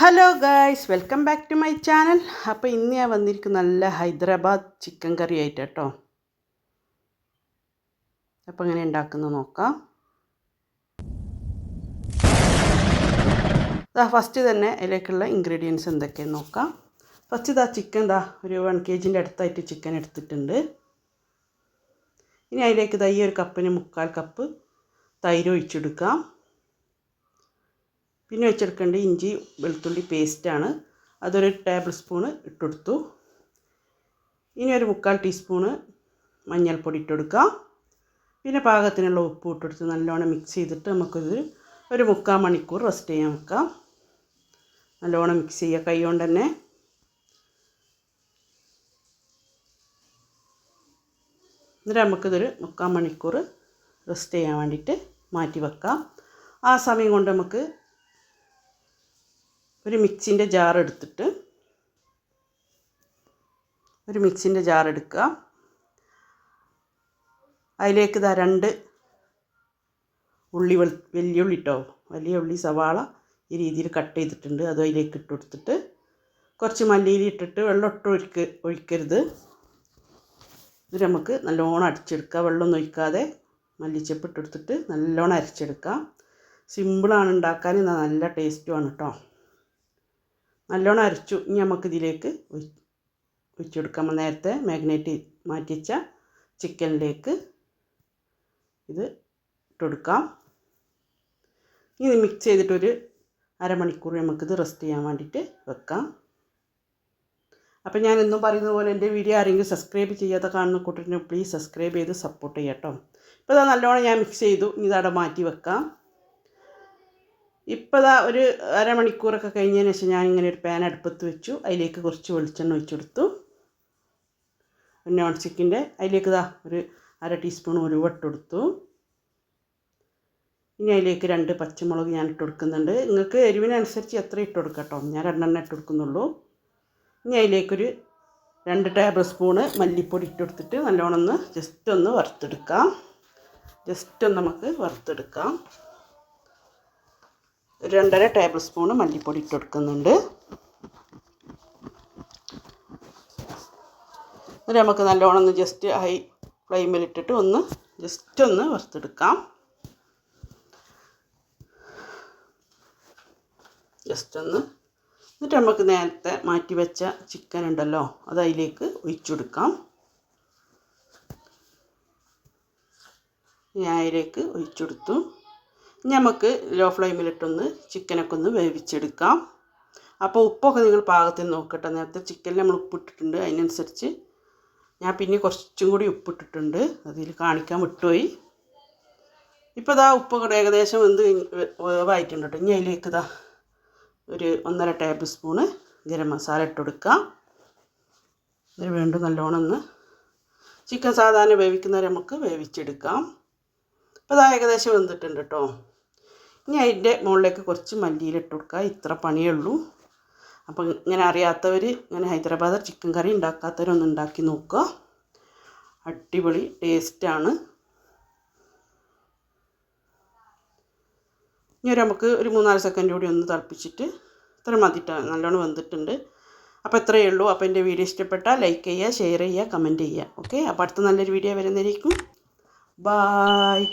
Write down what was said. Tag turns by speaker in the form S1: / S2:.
S1: Hello guys welcome back to my channel അപ്പോൾ ഇന്ന് ഞാൻ വന്നിരിക്കുന്ന നല്ല ഹൈദരാബാദ് ചിക്കൻ കറി ആയിട്ട് കേട്ടോ അപ്പോൾ എങ്ങനെ ഉണ്ടാക്കുന്നത് നോക്കാം. ഇതാ ഫസ്റ്റ് തന്നെ അതിലേക്കുള്ള ഇൻഗ്രീഡിയൻസ് എന്തൊക്കെയെന്ന് നോക്കാം. ഫസ്റ്റ് ഇതാ ചിക്കൻ ഇതാ ഒരു വൺ കെ ജിന്റെ അടുത്തായിട്ട് ചിക്കൻ എടുത്തിട്ടുണ്ട്. ഇനി അതിലേക്ക് ഇതാ ഈ ഒരു കപ്പിന് മുക്കാൽ കപ്പ് തൈര് ഒഴിച്ചെടുക്കാം. പിന്നെ വെച്ചെടുക്കേണ്ടത് ഇഞ്ചി വെളുത്തുള്ളി പേസ്റ്റാണ് അതൊരു ടേബിൾ സ്പൂണ് ഇട്ടെടുത്തു. ഇനി ഒരു മുക്കാൽ ടീസ്പൂണ് മഞ്ഞൾപ്പൊടി ഇട്ടെടുക്കാം. പിന്നെ പാകത്തിനുള്ള ഉപ്പ് ഇട്ടെടുത്ത് നല്ലോണം മിക്സ് ചെയ്തിട്ട് നമുക്കിത് ഒരു മുക്കാൽ മണിക്കൂർ റെസ്റ്റ് ചെയ്യാൻ വെക്കാം. നല്ലോണം മിക്സ് ചെയ്യുക. കൈ കൊണ്ട് തന്നെ. എന്നിട്ട് നമുക്കിതൊരു മുക്കാൽ മണിക്കൂർ റെസ്റ്റ് ചെയ്യാൻ വേണ്ടിയിട്ട് മാറ്റി വെക്കാം. ആ സമയം കൊണ്ട് നമുക്ക് ഒരു മിക്സിന്റെ ജാർ എടുത്തിട്ട് ഒരു മിക്സിന്റെ ജാർ എടുക്കുക. അതിലേക്ക് ഇതാ രണ്ട് ഉള്ളി വെളു വലിയ ഉള്ളി ഇട്ടോ വലിയ ഉള്ളി സവാള ഈ രീതിയിൽ കട്ട് ചെയ്തിട്ടുണ്ട്. അത് അതിലേക്ക് ഇട്ട് കൊടുത്തിട്ട് കുറച്ച് മല്ലിയിൽ ഇട്ടിട്ട് വെള്ളം ഒട്ടും ഒഴിക്ക ഒഴിക്കരുത്. ഇത് നമുക്ക് നല്ലോണം അടിച്ചെടുക്കുക വെള്ളമൊന്നും ഒഴിക്കാതെ മല്ലിച്ചപ്പ് ഇട്ടെടുത്തിട്ട് നല്ലോണം അരച്ചെടുക്കുക. സിമ്പിളാണ് ഉണ്ടാക്കാൻ നല്ല ടേസ്റ്റുമാണ് കേട്ടോ നല്ലോണം അരച്ചു. ഇനി നമുക്ക് ഇതിലേക്ക് ഒഴിച്ചെടുക്കാം നമ്മൾ നേരത്തെ മാഗ്നേറ്റ് മാറ്റിച്ച ചിക്കനിലേക്ക് ഇത് ഇട്ടെടുക്കാം. ഇനി മിക്സ് ചെയ്തിട്ടൊരു അരമണിക്കൂർ നമുക്കിത് റെസ്റ്റ് ചെയ്യാൻ വേണ്ടിയിട്ട് വെക്കാം. അപ്പോൾ ഞാൻ എന്നും പറയുന്നത് പോലെ എന്റെ വീഡിയോ ആരെങ്കിലും സബ്സ്ക്രൈബ് ചെയ്യാത്ത കാണുന്ന കൂട്ടത്തിന് പ്ലീസ് സബ്സ്ക്രൈബ് ചെയ്ത് സപ്പോർട്ട് ചെയ്യാം കേട്ടോ. ഇപ്പോൾ ഇതാ നല്ലോണം ഞാൻ മിക്സ് ചെയ്തു. ഇനി ഇതവിടെ മാറ്റി വെക്കാം. ഇപ്പോൾ ഇതാ ഒരു അരമണിക്കൂറൊക്കെ കഴിഞ്ഞതിന് ശേഷം ഞാൻ ഇങ്ങനെ ഒരു പാൻ അടുപ്പത്ത് വെച്ചു. അതിലേക്ക് കുറച്ച് വെളിച്ചെണ്ണ ഒഴിച്ചു കൊടുത്തു. നോൺ സ്റ്റിക്കിന്റെ അതിലേക്ക് ഇതാ ഒരു അര ടീസ്പൂൺ ഉലുവ കൊടുത്തു. ഇനി അതിലേക്ക് രണ്ട് പച്ചമുളക് ഞാൻ ഇട്ട് കൊടുക്കുന്നുണ്ട്. നിങ്ങൾക്ക് എരിവിനനുസരിച്ച് എത്ര ഇട്ട് കൊടുക്കാം കേട്ടോ. ഞാൻ രണ്ടെണ്ണം ഇട്ട് കൊടുക്കുന്നുള്ളൂ. ഇനി അതിലേക്കൊരു രണ്ട് ടേബിൾ സ്പൂണ് മല്ലിപ്പൊടി ഇട്ട് കൊടുത്തിട്ട് നല്ലോണം ഒന്ന് ജസ്റ്റ് ഒന്ന് വറുത്തെടുക്കാം. ജസ്റ്റ് ഒന്ന് നമുക്ക് വറുത്തെടുക്കാം. രണ്ടര ടേബിൾ സ്പൂൺ മല്ലിപ്പൊടി ഇട്ട് കൊടുക്കുന്നുണ്ട്. എന്നിട്ട് നമുക്ക് നല്ലോണം ഒന്ന് ജസ്റ്റ് ഹൈ ഫ്ലെയിമിൽ ഇട്ടിട്ട് ഒന്ന് ജസ്റ്റ് ഒന്ന് വറുത്തെടുക്കാം. ജസ്റ്റ് ഒന്ന്. എന്നിട്ട് നമുക്ക് നേരത്തെ മാറ്റി വെച്ച ചിക്കൻ ഉണ്ടല്ലോ അത് അതിലേക്ക് ഒഴിച്ചെടുക്കാം ഞാൻ ഒഴിച്ചെടുത്തു നമുക്ക് ലോ ഫ്ലെയിമിലിട്ടൊന്ന് ചിക്കനൊക്കെ ഒന്ന് വേവിച്ചെടുക്കാം. അപ്പോൾ ഉപ്പൊക്കെ നിങ്ങൾ പാകത്തിന് നോക്കട്ടെ. നേരത്തെ ചിക്കനിൽ നമ്മൾ ഉപ്പിട്ടിട്ടുണ്ട്. അതിനനുസരിച്ച് ഞാൻ പിന്നെ കുറച്ചും കൂടി ഉപ്പിട്ടിട്ടുണ്ട്. അതിൽ കാണിക്കാൻ വിട്ടുപോയി. ഇപ്പോൾ ഇതാ ഉപ്പൊക്കെ ഏകദേശം എന്ത് വേവായിട്ടുണ്ട് കേട്ടോ. ഇനി അതിലേക്ക് ഇതാ ഒരു ഒന്നര ടേബിൾ സ്പൂണ് ഗരം മസാല ഇട്ട് കൊടുക്കാം. ഇത് വീണ്ടും നല്ലോണം ഒന്ന് ചിക്കൻ സാധാരണ വേവിക്കുന്നവരെ നമുക്ക് വേവിച്ചെടുക്കാം. അപ്പോൾ ഇതാ ഏകദേശം വെന്തിട്ടുണ്ട് കേട്ടോ. ഇനി അതിന്റെ മുകളിലേക്ക് കുറച്ച് മല്ലിയിലിട്ട് കൊടുക്കുക. ഇത്ര പണിയേ ഉള്ളൂ അപ്പം ഇങ്ങനെ അറിയാത്തവർ ഇങ്ങനെ ഹൈദരാബാദ് ചിക്കൻ കറി ഉണ്ടാക്കാത്തവരൊന്ന് ഉണ്ടാക്കി നോക്കുക. അടിപൊളി ടേസ്റ്റാണ് ഇനി ഒരു നമുക്ക് ഒരു മൂന്നാൽ സെക്കൻഡ് കൂടി ഒന്ന് തിളപ്പിച്ചിട്ട് ഇത്ര മതിട്ട നല്ലോണം വന്നിട്ടുണ്ട് അപ്പോൾ ഇത്രയേ ഉള്ളൂ. അപ്പോൾ എന്റെ വീഡിയോ ഇഷ്ടപ്പെട്ടാൽ ലൈക്ക് ചെയ്യുക ഷെയർ ചെയ്യുക കമന്റ് ചെയ്യുക. ഓക്കെ അപ്പോൾ അടുത്ത നല്ലൊരു വീഡിയോ വരുന്നതായിരിക്കും. ബായ്